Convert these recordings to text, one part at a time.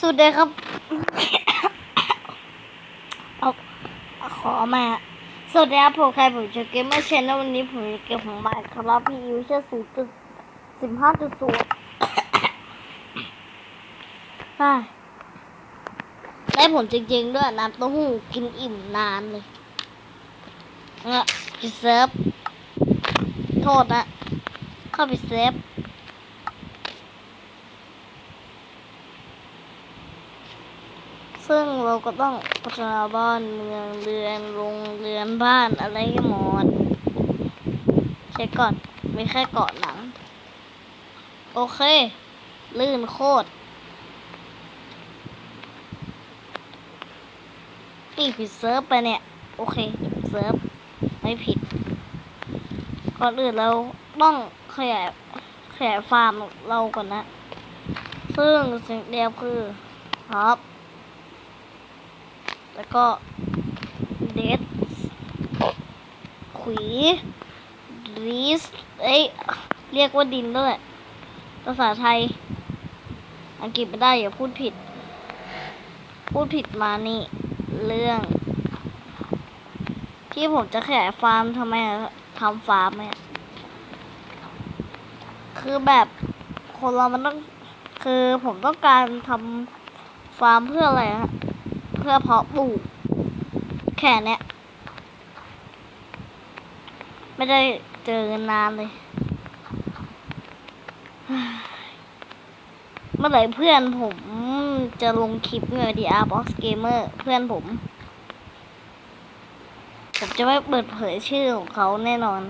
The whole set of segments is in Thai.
สุดเลยครับ เอาขอมาสวัสดีครับผมใครผมจะเกมเมอร์ชแนลวันนี้ผมจะเก็บของบ้านครับพี่ยูเชื่อสี่จุดสิบห้าจุดศูนย์ได้ผลจริงๆด้วยน้ำเต้าหู้กินอิ่มนานเลยเออไปเซฟโทษนะ เข้าไปเซฟ ซึ่งเราก็ต้องพัฒนาบ้านเมืองเรือนโรงเรือนบ้านอะไรให้หมดเช็คก่อนมีแค่เกาะหนัง โอเค ลื่นโคตรนี่ผิดเซิร์ฟไปเนี่ย โอเคเซิร์ฟไม่ผิดก่อนอื่นเราต้องขยายขยายฟาร์มเราก่อนนะ ซึ่งสิ่งเดียวคือครับ แล้วก็เดดขวีรีสเอ้ยเรียกว่าดินด้วยภาษาไทย อังกฤษไม่ได้อย่าพูดผิด พูดผิดมานี่ เรื่อง ที่ผมจะขยายฟาร์มทำไมทำฟาร์มเนี่ยคือแบบคนเรามันต้อง คือผมต้องการทำฟาร์มเพื่ออะไรฮะ เพื่อเพาะปลูก แค่เนี้ยไม่ได้เจอกันนานเลย เมื่อไหร่เพื่อนผมจะลงคลิปเงยดีอาร์บ็อกซ์เกมเมอร์เพื่อนผม ผมจะไม่เปิดเผยชื่อของเขาแน่นอน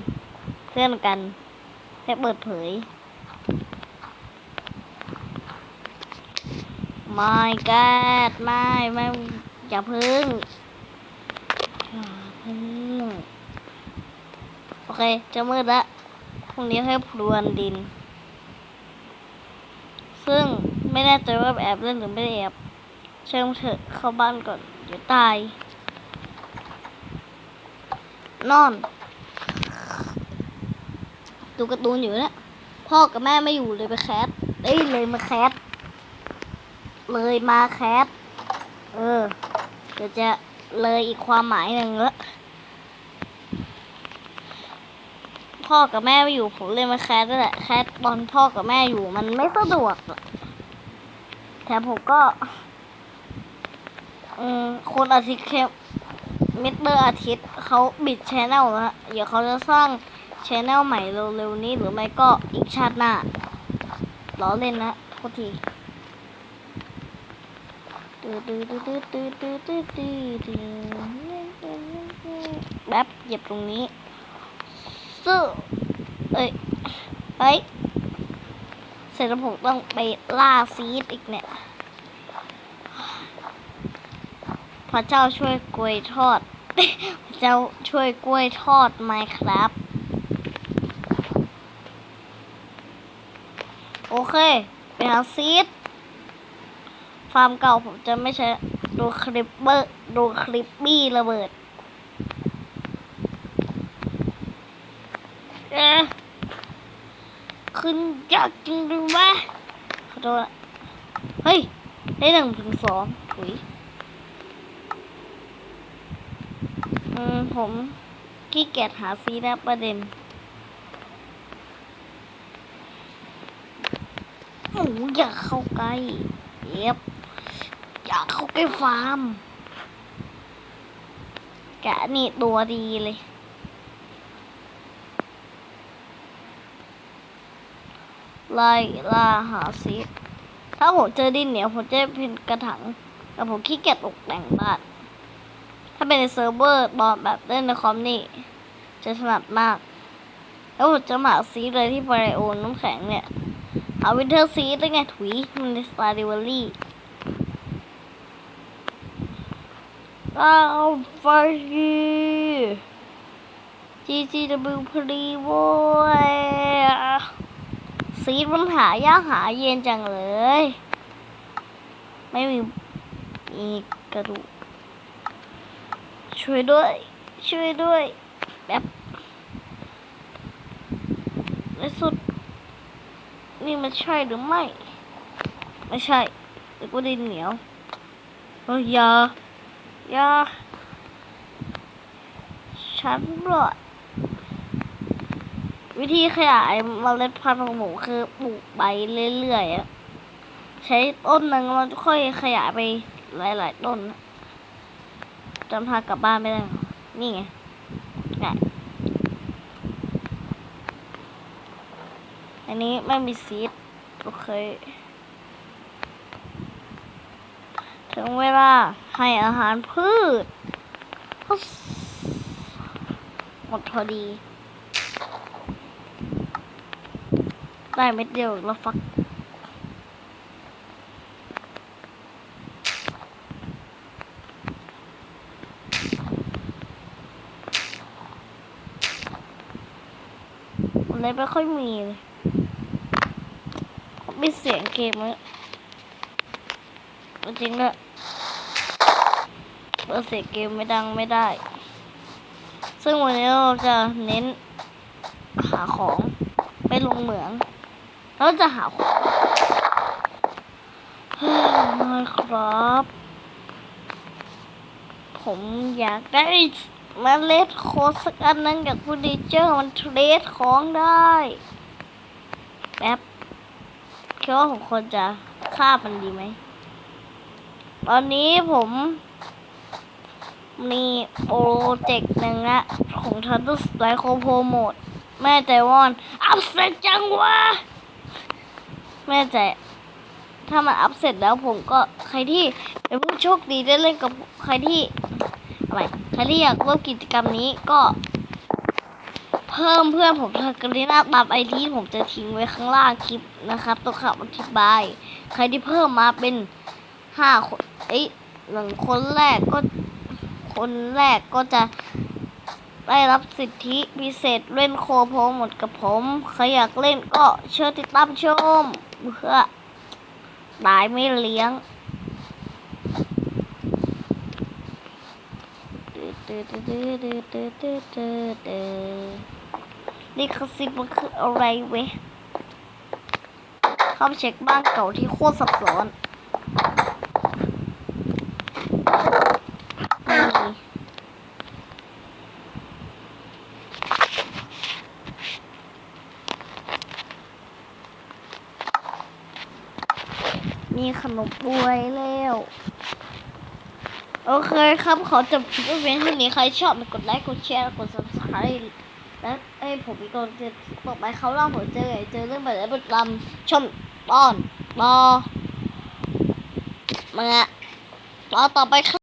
เพื่อนกันไม่เปิดเผย ไม่แกดไม่ไม่อย่าพึ่งอย่าพึ่งโอเค จะมืดละพรุ่งนี้ให้พรวนดิน ซึ่งไม่แน่ใจว่าแอบเล่นหรือไม่แอบ เชิญเถอะเข้าบ้านก่อน เดี๋ยวตาย นอน ดูการ์ตูนอยู่นี่ยพ่อกับแม่ไม่อยู่เลยไปแคสเอ้เลยมาแคส เลยมาแคสเออ เดี๋ยวจะเลยอีกความหมายหนึ่งละพ่อกับแม่ไม่อยู่ผมเลยมาแคสนั่นแหละแคสตอนพ่อกับแม่อยู่มันไม่สะดวกแถมผมก็อืมคนอาทิตย์เคมิสเตอร์อาทิตย์เขาบิดชแนลนะฮะเดี๋ยวเขาจะสร้างชแนลใหม่เร็วๆนี้หรือไม่ก็อีกชาติหน้าล้อเล่นนะโทษที ตื้อตื้อตื้อตื้อตื้อตื้อตื้อตื้อแบบเหยียบตรงนี้สู้เอ้ยเฮ้ยเสร็จแล้วผมต้องไปล่าซีดอีกเนี่ยพระเจ้าช่วยกล้วยทอดพระเจ้าช่วยกล้วยทอดไหมครับ โอเค ไปหาซีด ฟาร์มเก่าผมจะไม่ใช้ดูคลิปเบอร์ดูคลิปบี้ระเบิดเอ๊ะขึ้นยากจริงหรือวะขอโทษเฮ้ย ได้หนึ่งถึงสองถุยอืมผมขี้เกียจหาซีนะประเด็นโอ้อยากเข้าใกล้เย็บ อยากเข้าใกล้ฟาร์มแกะนี่ตัวดีเลยไล่ล่าหาซีถ้าผมเจอดินเหนียวผมจะเป็นกระถางแต่ผมขี้เกียจตกแต่งบ้าน ถ้าเป็นในเซิร์ฟเวอร์บอลแบบเล่นในคอมนี่ จะถนัดมาก แล้วผมจะหมาซีเลยที่ไบโอน้ำแข็งเนี่ย เอาวินเทอร์ซีได้ไงถุย มันในสตาร์ดิวอรี่ เอาไฟจีจีดับบิวพรีโว้ยซีดมันหายากหาเย็นจังเลย ไม่มีมีกระดูก ช่วยด้วย ช่วยด้วยแบบในสุด นี่มันใช่หรือไม่ ไม่ใช่แล้วก็ดินเหนียวเฮ้ยยา ยาฉันรอดวิธีขยายเมล็ดพันธุ์ของหมูคือปลูกใบเรื่อยๆใช้ต้นหนึ่งเราค่อยขยายไปหลายๆต้นจำพากลับบ้านไม่ได้ นี่ไงไงอันนี้ไม่มีซีดโอเค ถึงเวลาให้อาหารพืช หมดพอดี ได้เม็ดเดียวแล้วฟักมันเลยไม่ค่อยมีเลยมีเสียงเกมเลย จริงด้วยเปิดเสียเกมไม่ดังไม่ได้ ซึ่งวันนี้เราจะเน้นหาของไปลงเหมืองแล้วจะหาของเฮ้ยมาครับ ผมอยากได้เมล็ดโคสักอันนึงจากฟูดิเจอร์มันเทรดของได้แป๊บคิดว่าผมควรจะฆ่ามันดีไหม ตอนนี้ผมมีโปรเจกต์หนึ่งอะของทันตุสไลโคโพโมดแม่ใจวอนอัพเสร็จจังวะแม่ใจ ถ้ามันอัพเสร็จแล้วผมก็ใครที่เป็นผู้โชคดีได้เล่นกับใครที่อะไรใครที่อยากร่วมกิจกรรมนี้ก็ เพิ่มเพื่อนผมทางกรีนาตามไอทีผมจะทิ้งไว้ข้างล่างคลิปนะครับตัวข่าวอธิบาย ใครที่เพิ่มมาเป็นห้าคน เอ้ยหนึ่งคนแรกก็ คนแรกก็จะได้รับสิทธิพิเศษเล่นโคโพหมดกับผม ใครอยากเล่นก็เชิญติดตามชมเพื่อตายไม่เลี้ยงนี่คือสิมันคืออะไรเว้ยเข้าไปเช็คบ้านเก่าที่โคตรซับซ้อน ไม่มีมีขนมบวยแล้ว โอเคครับ ขอจบคลิปว้เพียงเท่านี้ ใครชอบกดไลค์ กดแชร์ กด subscribe และเอ้ผมมีกำลังจะต่อไปเขาเล่าผมเจอไงเจอเรื่องแบบนี้ประจำชมตอนต่อมา Latto.